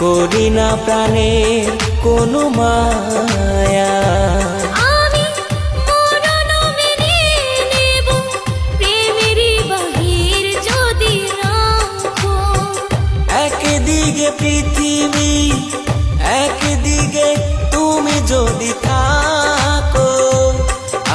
করি না প্রাণের কোনো মায়া। পৃথিবী একদিকে তুমি যদি থাকো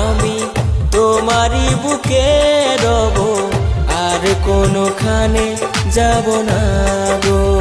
আমি তোমারই বুকে রব আর কোনোখানে যাব না গো।